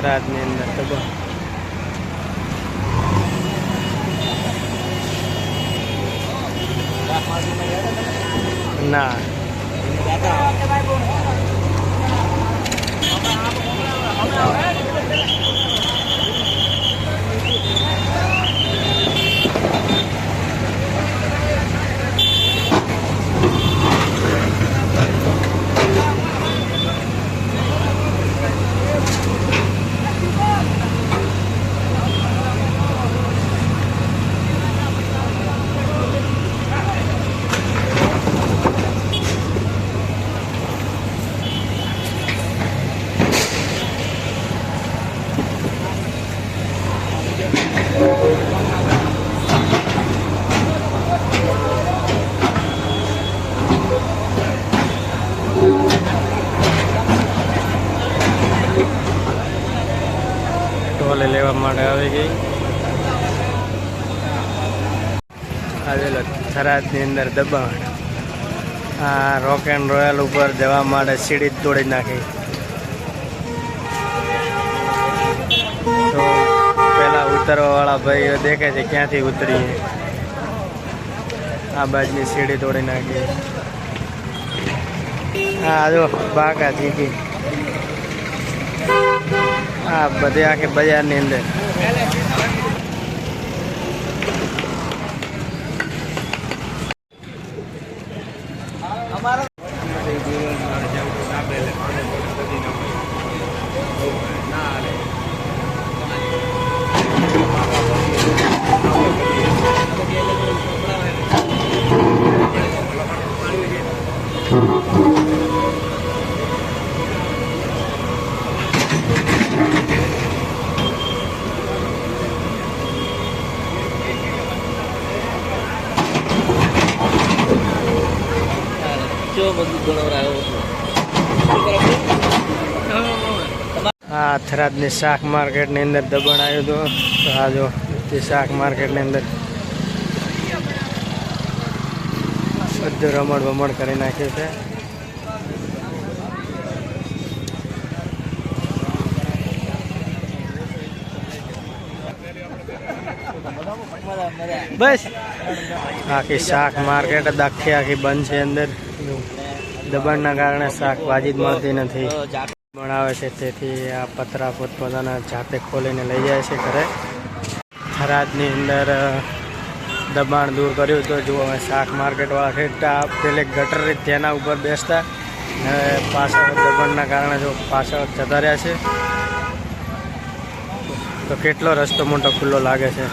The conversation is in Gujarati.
થરાદની અંદર દબાણ ના ટોલે લેવા માટે આવી ગઈ. આવેલો થરાદની અંદર દબાણ. આ રોક એન્ડ રોયલ ઉપર જવા માટે સીડી તોડી નાખી. તો પેલા ઉતરવા વાળા ભાઈઓ દેખે છે ક્યાંથી ઉતરીએ. આ બાજુની સીડી તોડી નાખી. હા જો બાકા જીકી આ બધી આખે બજારની અંદર. Thank મજબૂત આ થરાદની શાક માર્કેટની અંદર દબાણ આવ્યું હતું. તો આ જો શાક માર્કેટની અંદર બધું રમણ બમણ કરી નાખ્યું છે. બસ. આખી શાક માર્કેટ, આખી આખી બંધ છે અંદર. દબાણના કારણે શાકભાજી જ મળતી નથી. બનાવે છે, તેથી આ પતરા પોતપોતાના જાતે ખોલીને લઈ જાય છે ઘરે. થરાદની અંદર દબાણ દૂર કર્યું તો જુઓ, હવે શાક માર્કેટવાળા ખેડતા પેલે ગટર તેના ઉપર બેસતા. પાછળ દબાણના કારણે જો પાછળ જતા રહ્યા છે, તો કેટલો રસ્તો મોટો ખુલ્લો લાગે છે.